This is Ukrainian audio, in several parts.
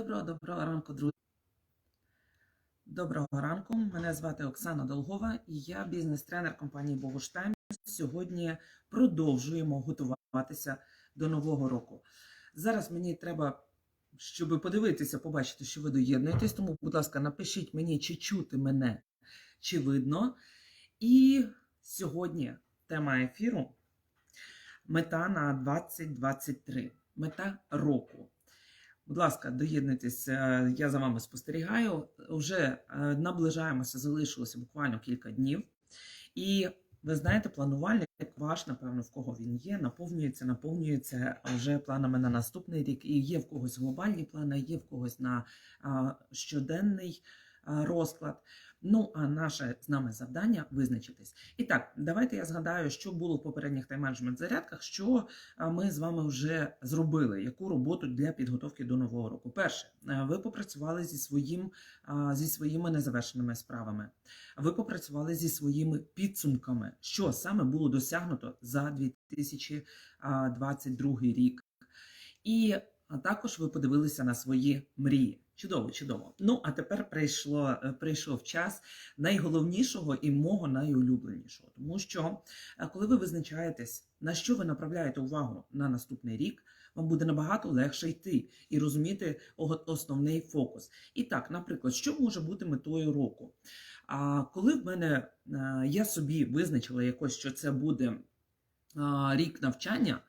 Доброго доброго ранку, друзі. Доброго ранку. Мене звати Оксана Долгова і я бізнес-тренер компанії Богуштайм. Сьогодні продовжуємо готуватися до нового року. Зараз мені треба, щоб подивитися, побачити, що ви доєднуєтесь. Тому, будь ласка, напишіть мені, чи чути мене, чи видно. І сьогодні тема ефіру мета на 2023. Мета року. Будь ласка, доєднуйтесь, е, я за вами спостерігаю. Вже е, наближаємося, залишилося буквально кілька днів. І ви знаєте, планувальник ваш, напевно, в кого він є, наповнюється, наповнюється вже планами на наступний рік. І є в когось глобальні плани, є в когось на щоденний розклад. Ну, а наше з нами завдання визначитись. І так, давайте я згадаю, що було в попередніх тайм-менеджмент зарядках, що ми з вами вже зробили, яку роботу для підготовки до нового року. Перше, е, ви попрацювали зі своїм зі своїми незавершеними справами. Ви попрацювали зі своїми підсумками, що саме було досягнуто за 2022 рік. І також ви подивилися на свої мрії. Чудово, чудово. Ну а тепер прийшло, е, прийшов час найголовнішого і мого найулюбленішого. Тому що е, коли ви визначаєтесь, на що ви направляєте увагу на наступний рік, вам буде набагато легше йти і розуміти основний фокус. І так, наприклад, що може бути метою року? А коли в мене е, я собі визначила якось, що це буде рік навчання.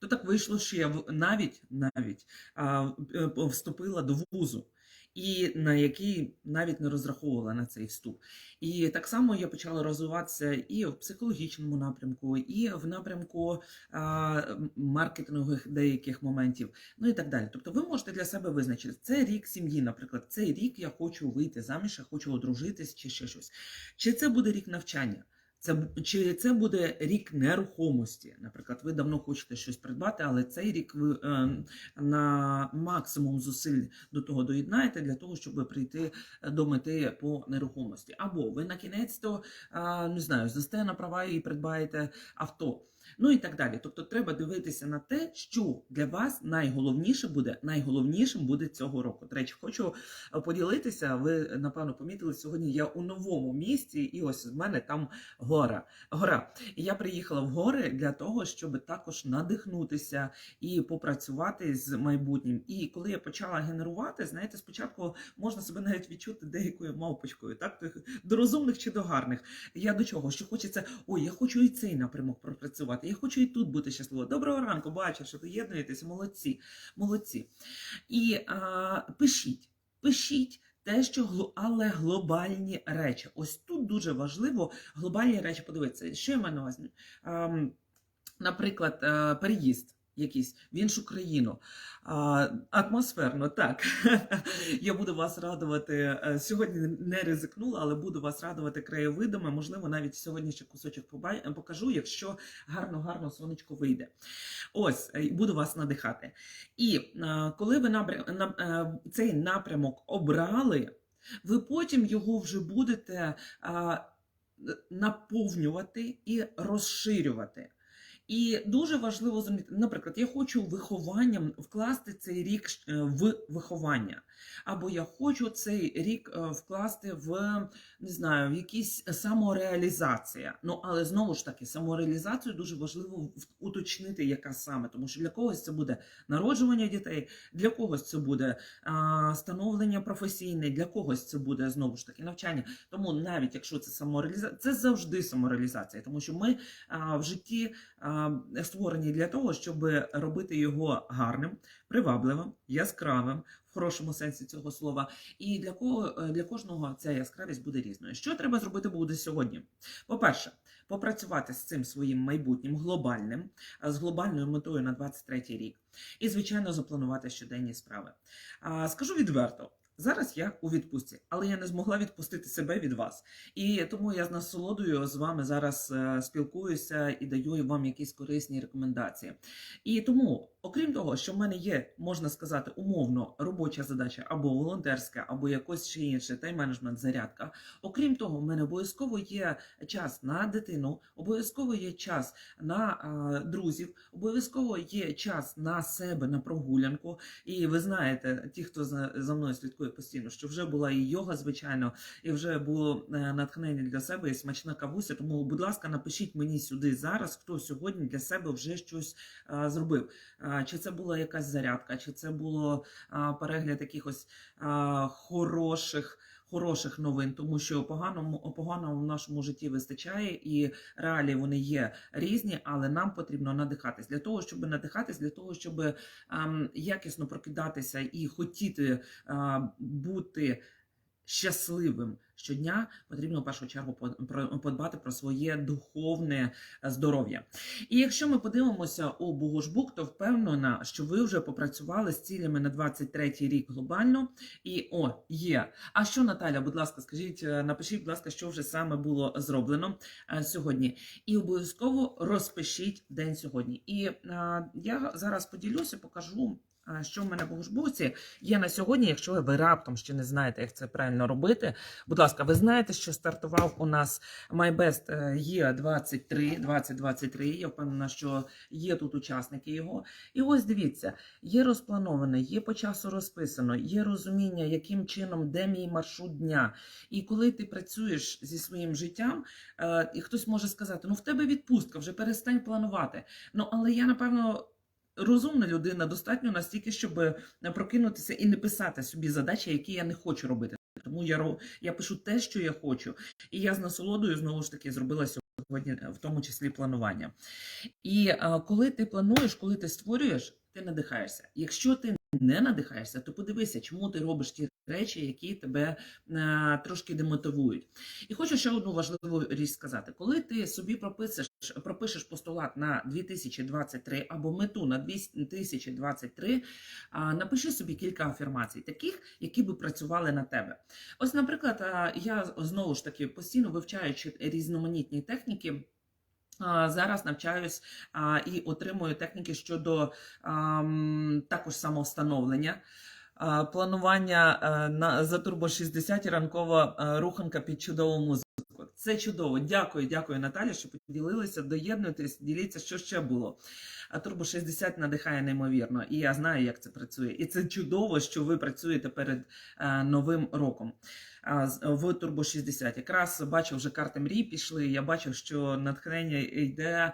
То так вийшло, що я навіть навіть а, е, вступила до вузу, і на який навіть не розраховувала на цей вступ. І так само я почала розвиватися і в психологічному напрямку, і в напрямку а, маркетингових деяких моментів, ну і так далі. Тобто, ви можете для себе визначити це рік сім'ї, наприклад, цей рік я хочу вийти заміж, я хочу одружитись чи ще щось. Чи це буде рік навчання? Це чи це буде рік нерухомості? Наприклад, ви давно хочете щось придбати, але цей рік ви е, на максимум зусиль до того доєднаєте для того, щоб прийти до мети по нерухомості. Або ви на кінець то е, не знаю, здасте на права і придбаєте авто. Ну і так далі. Тобто треба дивитися на те, що для вас найголовніше буде, найголовнішим буде цього року. До речі, хочу е, поділитися. Ви напевно помітили сьогодні. Я у новому місті, і ось в мене там гора. Гора. І я приїхала в гори для того, щоб також надихнутися і попрацювати з майбутнім. І коли я почала генерувати, знаєте, спочатку можна себе навіть відчути деякою мавпочкою, так до розумних чи до гарних. Я до чого? Що хочеться, ой, я хочу і цей напрямок пропрацювати. Я хочу і тут бути щасливою. Доброго ранку, бачу, що доєднуєтеся. Молодці, молодці. І а, пишіть, пишіть. Те, що але глобальні речі. Ось тут дуже важливо глобальні речі подивитися. Що я маю на увазі? Ем, Наприклад, е, переїзд якийсь в іншу країну. А, Атмосферно, так. Я буду вас радувати. е, Сьогодні не ризикнула, але буду вас радувати краєвидами. Можливо, навіть сьогодні ще кусочок покажу, якщо гарно-гарно сонечко вийде. Ось, е, буду вас надихати. І е, коли ви цей напрямок обрали, ви потім його вже будете наповнювати і розширювати. І дуже важливо зрозуміти, наприклад, я хочу вихованням вкласти цей рік е, в виховання, або я хочу цей рік е, вкласти в не знаю, в якісь самореалізація. Ну але знову ж таки, самореалізацію дуже важливо уточнити, яка саме, тому що для когось це буде народжування дітей, для когось це буде а, становлення професійне, для когось це буде знову ж таки навчання. Тому навіть якщо це самореалізація, це завжди самореалізація, тому що ми а, в житті а, створені для того, щоб робити його гарним, привабливим, яскравим. Хорошому сенсі цього слова, і для кого е, для кожного ця яскравість буде різною. Що треба зробити буде сьогодні? По-перше, попрацювати з цим своїм майбутнім глобальним, з глобальною метою на 23 рік, і звичайно запланувати щоденні справи. Скажу відверто. Зараз я у відпустці, але я не змогла відпустити себе від вас. І тому я з насолодою з вами зараз е, спілкуюся і даю вам якісь корисні рекомендації. І тому, окрім того, що в мене є, можна сказати, умовно робоча задача або волонтерська, або якось ще інше, тайм-менеджмент, зарядка. Окрім того, в мене обов'язково є час на дитину, обов'язково є час на а, друзів, обов'язково є час на себе, на прогулянку. І ви знаєте, ті, хто за, за мною слідкує постійно, що вже була і йога, звичайно, і вже було е, натхнення для себе і смачна кавуся. Тому, будь ласка, напишіть мені сюди зараз, хто сьогодні для себе вже щось а, зробив. А, чи це була якась зарядка, чи це було перегляд якихось хороших. Хороших новин, тому що поганому поганого в нашому житті вистачає, і реалії вони є різні, але нам потрібно надихатись. Для того, щоб надихатись, для того, щоб ем, якісно прокидатися і хотіти ем, бути щасливим щодня, потрібно в першу чергу подбати про своє духовне е, здоров'я. І якщо ми подивимося у Богошбук, то впевнена, що ви вже попрацювали з цілями на 23-й рік глобально. І о, є. А що, Наталя, будь ласка, скажіть, е, напишіть, будь ласка, що вже саме було зроблено е, сьогодні. І обов'язково розпишіть день сьогодні. І е, я зараз поділюся, покажу. Що в мене в Богошбуці є на сьогодні, якщо ви раптом ще не знаєте, як це правильно робити. Будь ласка, ви знаєте, що стартував у нас MyBest е, є 23 2023. Я впевнена, що є тут учасники його. І ось дивіться, є розплановане, є по часу розписано, є розуміння, яким чином, де мій маршрут дня. І коли ти працюєш зі своїм життям, е, і хтось може сказати: ну в тебе відпустка, вже перестань планувати. Ну але я напевно. Розумна людина достатньо настільки, щоб е, прокинутися і не писати собі задачі, які я не хочу робити. Тому я я пишу те, що я хочу, і я з насолодою знову ж таки зробила сьогодні, е, в тому числі планування. І а, коли ти плануєш, коли ти створюєш, ти надихаєшся. Якщо ти не надихаєшся, то подивися, чому ти робиш ті речі, які тебе е, трошки демотивують. І хочу ще одну важливу річ сказати: коли ти собі прописиш, пропишеш постулат на 2023 або мету на 2023, а, напиши собі кілька афірмацій, таких, які би працювали на тебе. Ось, наприклад, я знову ж таки постійно вивчаючи різноманітні техніки. А, Зараз навчаюсь а, і отримую техніки щодо ам, також самовстановлення. а, Планування а, на за турбо 60 і ранкова а, руханка під чудову музику. Це чудово. Дякую, дякую, Наталі, що поділилися. Доєднуйтесь, діліться, що ще було. А Турбо 60 надихає неймовірно, і я знаю, як це працює. І це чудово, що ви працюєте перед е, новим роком. В Турбо 60. Якраз бачу, вже карти мрій пішли. Я бачу, що натхнення йде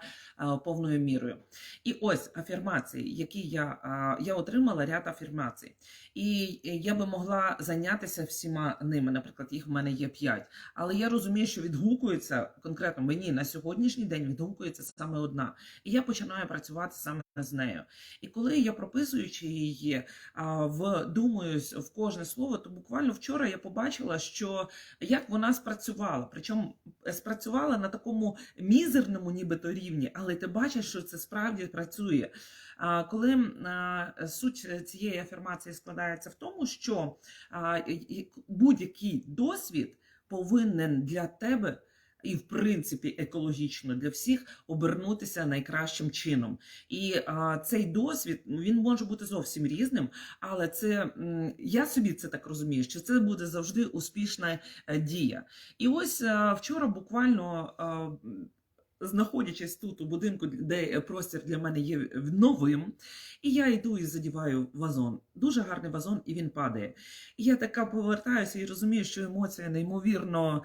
повною мірою. І ось афірмації, які я, я отримала ряд афірмацій. І я би могла зайнятися всіма ними. Наприклад, їх в мене є 5. Але я розумію, що відгукується конкретно мені на сьогоднішній день відгукується саме одна. І я починаю працювати саме з нею. І коли я прописуючи її, а, вдумуюсь в кожне слово, то буквально вчора я побачила, що як вона спрацювала. Причому е, спрацювала на такому мізерному, нібито рівні, але ти бачиш, що це справді працює. А, Коли суть цієї афірмації складається в тому, що будь-який досвід повинен для тебе. І, в принципі, екологічно для всіх обернутися найкращим чином. І а, цей досвід ну, він може бути зовсім різним, але це я собі це так розумію, що це буде завжди успішна е, дія. І ось е, вчора буквально. е, м, Знаходячись тут у будинку, де простір для мене є новим, і я йду і задіваю вазон. Дуже гарний вазон, і він падає. І я така повертаюся і розумію, що емоція неймовірно.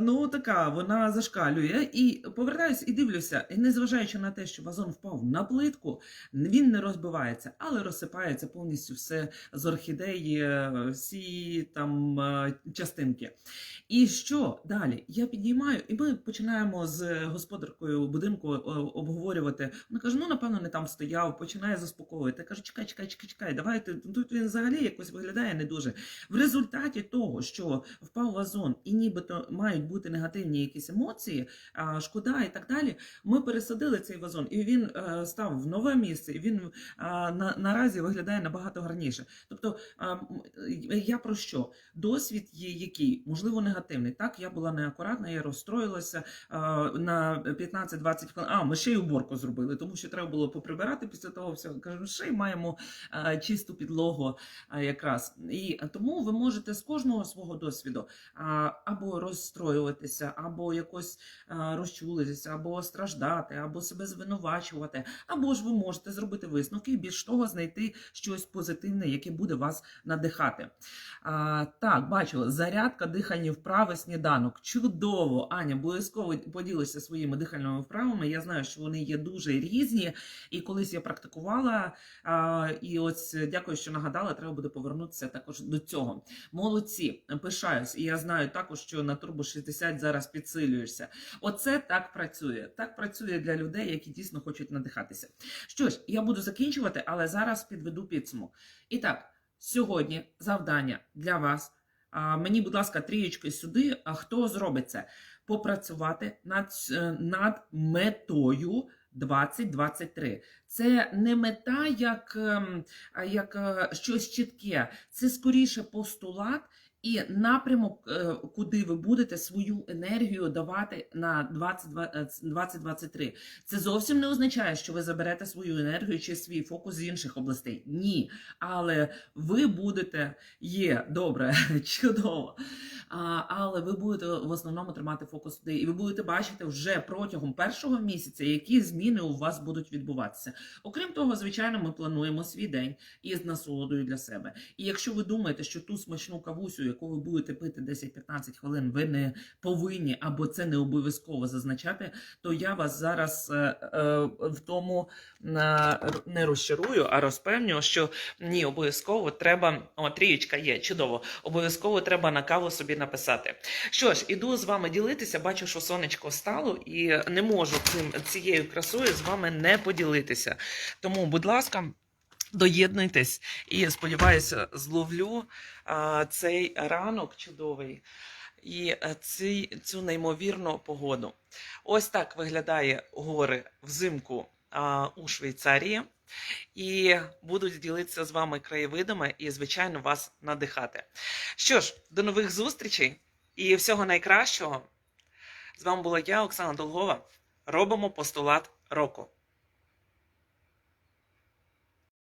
Ну, така, вона зашкалює. І повертаюся і дивлюся, і незважаючи на те, що вазон впав на плитку, він не розбивається, але розсипається повністю все з орхідеї, е, всі там е, частинки. І що далі? Я підіймаю, і ми починаємо з господаркою будинку е, обговорювати. Вона каже: ну напевно, не там стояв, починає заспокоювати. Я кажу, чекай, чекай, чекай, чекай, давайте тут він взагалі якось виглядає не дуже. В результаті того, що впав вазон, і ніби нібито мають бути негативні якісь емоції, шкода і так далі. Ми пересадили цей вазон, і він е, став в нове місце. І він на, наразі виглядає набагато гарніше. Тобто, я про що? Досвід є який, можливо, негативний. Так, я була неакуратна, я розстроїлася на 15-20 хвилин. А, ми ще й уборку зробили, тому що треба було поприбирати після того всього. Кажу, ще й маємо чисту підлогу якраз. І тому ви можете з кожного свого досвіду або розстроюватися, або якось а, розчулитися, або страждати, або себе звинувачувати, або ж ви можете зробити висновки і більш того знайти щось позитивне, яке буде вас надихати. А, так, бачу, зарядка, дихальні вправи, сніданок. Чудово, Аня, обов'язково поділися своїми дихальними вправами. Я знаю, що вони є дуже різні. І колись я практикувала. А, і ось е, дякую, що нагадала. Треба буде повернутися також до цього. Молодці, пишаюсь. І я знаю також, що на Турбо 60 зараз підсилюєшся. Оце так працює. Так працює для людей, які дійсно хочуть надихатися. Що ж, я буду закінчувати, але зараз підведу підсумок. І так, сьогодні завдання для вас. Мені, будь ласка, трієчки сюди. А хто зробить це? Попрацювати над, е, над метою 2023. Це не мета як, ем, як е, щось чітке, це скоріше постулат. І напрямок, е, куди ви будете свою енергію давати на 20, е, 2023. Це зовсім не означає, що ви заберете свою енергію чи свій фокус з інших областей. Ні. Але ви будете, є добре, чудово. Але ви будете в основному тримати фокус туди, і ви будете бачити вже протягом першого місяця, які зміни у вас будуть відбуватися. Окрім того, звичайно, ми плануємо свій день із насолодою для себе. І якщо ви думаєте, що ту смачну кавусю, яку ви будете пити 10-15 хвилин, ви не повинні або це не обов'язково зазначати, то я вас зараз е, е, в тому е, не розчарую, а розпевнюю, що ні, обов'язково треба. О, трієчка є, чудово. Обов'язково треба на каву собі написати. Що ж, іду з вами ділитися. Бачу, що сонечко стало, і не можу цим цією красою з вами не поділитися. Тому, будь ласка. Доєднуйтесь і сподіваюся, зловлю а, цей ранок чудовий і а, ці, цю неймовірну погоду. Ось так виглядає гори взимку а, у Швейцарії. І будуть ділитися з вами краєвидами і, звичайно, вас надихати. Що ж, до нових зустрічей і всього найкращого. З вами була я, Оксана Долгова. Робимо постулат року.